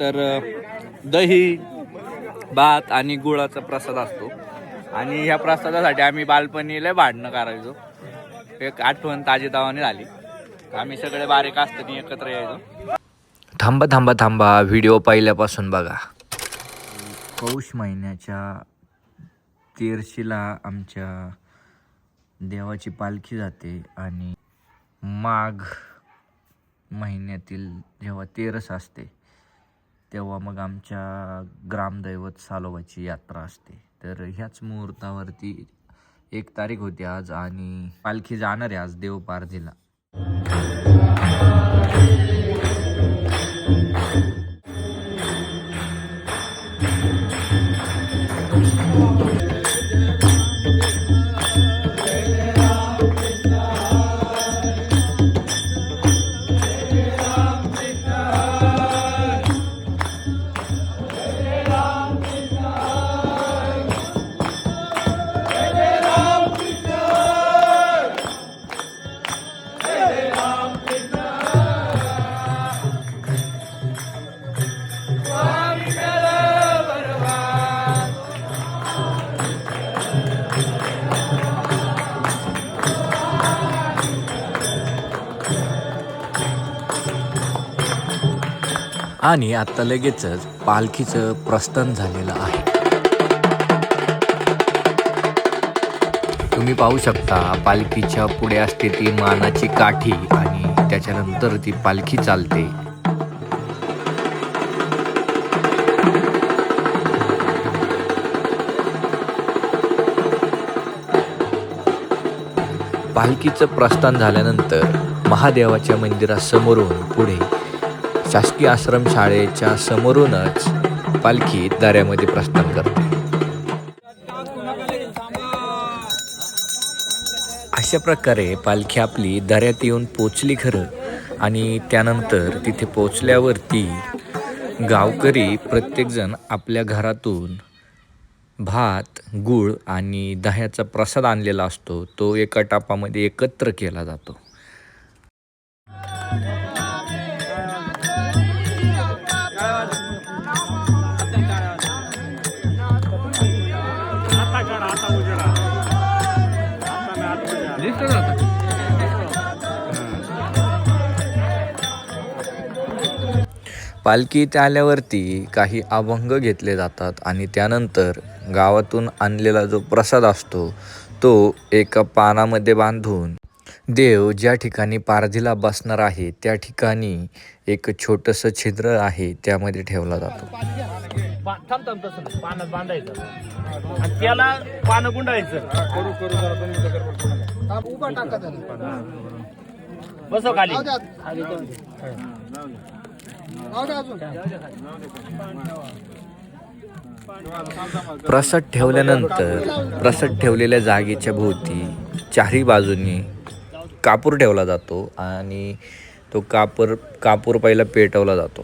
तर दही भात आणि गुळाचा प्रसाद असतो. आणि ह्या प्रसादासाठी आम्ही बालपणी लय भांडणं करायचो. एक आठवण ताजीतावानी झाली. आम्ही सगळे बारीक असताना एकत्र यायचो. थांबा थांबा थांबा. व्हिडिओ पहिल्यापासून बघा. पौष महिन्याच्या तेरशीला आमच्या देवाची पालखी जाते आणि माघ महिन्यातील जेव्हा तेरस असते तेव्हा मग आमच्या ग्रामदैवत सालोबाची यात्रा असते. तर ह्याच मुहूर्तावरती एक तारीख होती आज आणि पालखी जाणार आहे आज देवपारधीला. आणि आता लगेचच पालखीचं प्रस्थान झालेलं आहे. तुम्ही पाहू शकता पालखीच्या पुढे असते ती मानाची काठी आणि त्याच्यानंतर ती पालखी चालते. पालखीचं प्रस्थान झाल्यानंतर महादेवाच्या मंदिरासमोरून पुढे शासकीय आश्रमशाळेच्या समोरूनच पालखी दऱ्यामध्ये प्रस्थान करते. अशा प्रकारे पालखी आपली दऱ्यात येऊन पोचली खरं आणि त्यानंतर तिथे पोचल्यावरती गावकरी प्रत्येकजण आपल्या घरातून भात गूळ आणि दह्याचा प्रसाद आणलेला असतो. तो एका टापामध्ये एकत्र केला जातो. पालखीत आल्यावरती काही अभंग घेतले जातात आणि त्यानंतर गावातून आणलेला जो प्रसाद असतो तो एका पानामध्ये बांधून देव ज्या ठिकाणी पारधीला बसणार आहे त्या ठिकाणी एक छोटंसं छिद्र आहे त्यामध्ये ठेवला जातो. पा- थांब थांब तसं नाही. पानात बांधायचं. आणि त्याला पानं गुंडायचं. बसव खाली. प्रसाद ठेवल्यानंतर प्रसाद ठेवलेल्या जागेच्या भोवती चारही बाजूनी कापूर ठेवला जातो आणि तो कापूर कापूर पहिला पेटवला जातो.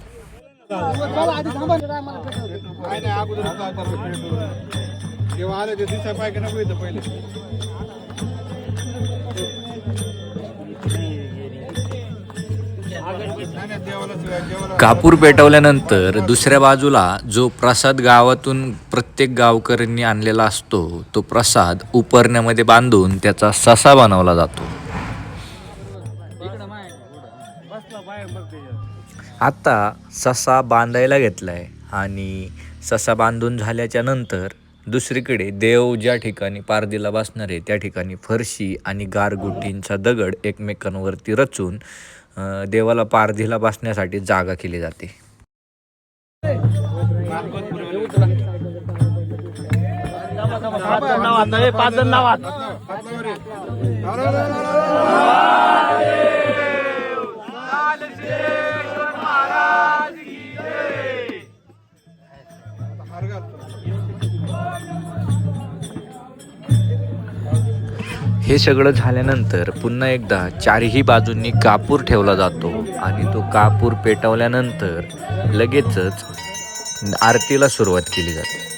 कापूर पेटवल्यानंतर दुसऱ्या बाजूला जो प्रसाद गावातून प्रत्येक गावकऱ्यांनी आणलेला असतो तो प्रसाद उपरण्यामध्ये बांधून त्याचा ससा बनवला जातो. आता ससा बांधायला घेतलाय आणि ससा बांधून झाल्याच्यानंतर दुसरीकडे देव ज्या ठिकाणी पारदीला बसणार आहे त्या ठिकाणी फरशी आणि गारगुटींचा दगड एकमेकांवरती रचून देवाला पारधीला बसण्यासाठी जागा केली जाते. हे सगळं झाल्यानंतर पुन्हा एकदा चारही बाजूंनी कापूर ठेवला जातो आणि तो कापूर पेटवल्यानंतर लगेचच आरतीला सुरुवात केली जाते.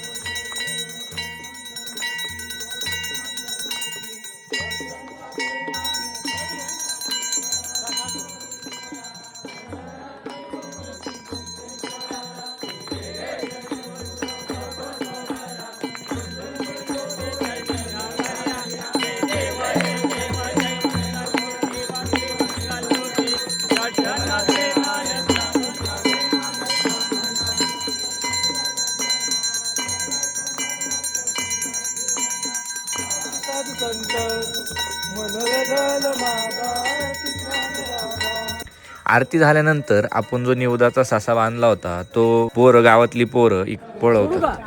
आरती झाल्यानंतर आपण जो निवदाचा सासा बांधला होता तो पोर गावातली पोर एक पळवतात.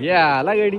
या आला गाडी.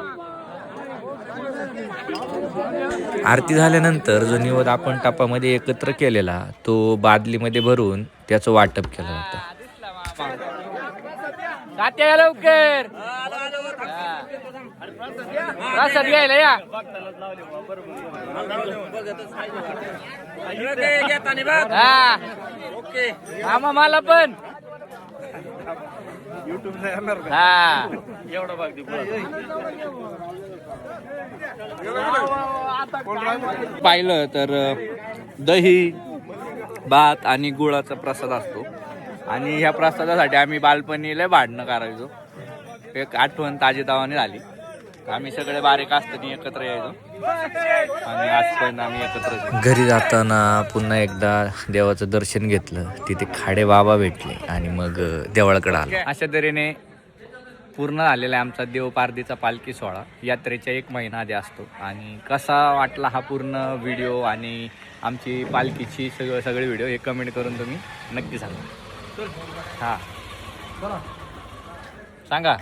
आरती झाल्यानंतर जो निवद आपण टापामध्ये एकत्र केलेला तो बादलीमध्ये भरून त्याचं वाटप केलं होतं. लवकर. प्रसाद घ्यायला या. हा. मला पण. हा. एवढा भाग पाहिलं तर दही भात आणि गुळाचा प्रसाद असतो. आणि ह्या प्रसादासाठी आम्ही बालपणी लय भांडणं करायचो. एक आठवण ताजी तावाने झाली. आम्ही सगळे बारीक असताना एकत्र यायचो. आणि आज पण आम्ही एकत्र घरी जाताना पुन्हा एकदा देवाचं दर्शन घेतलं. तिथे खाडे बाबा भेटले आणि मग देवळाकडे आलो. अशा तऱ्हेने पूर्ण झालेला आहे आमचा देवपारदीचा पालखी सोहळा. यात्रेच्या एक महिना आधी असतो. आणि कसा वाटला हा पूर्ण व्हिडिओ आणि आमची पालखीची सगळं सगळे व्हिडिओ हे कमेंट करून तुम्ही नक्की सांगा. हां. सांगा.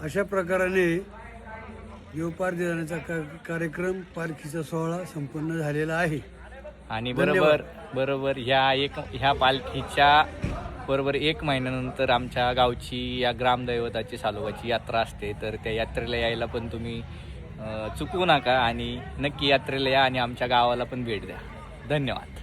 अशा प्रकाराने देवपार देण्याचा का- कार्यक्रम पालखीचा सोहळा संपन्न झालेला आहे. आणि. बरोबर बरोबर ह्या एक ह्या पालखीच्या बरोबर एक महिन्यानंतर आमच्या गावची या ग्रामदैवताची सालोबाची यात्रा असते. तर त्या यात्रेला यायला पण तुम्ही चुकवू नका आणि नक्की यात्रेला या आणि आमच्या गावाला पण भेट द्या. धन्यवाद.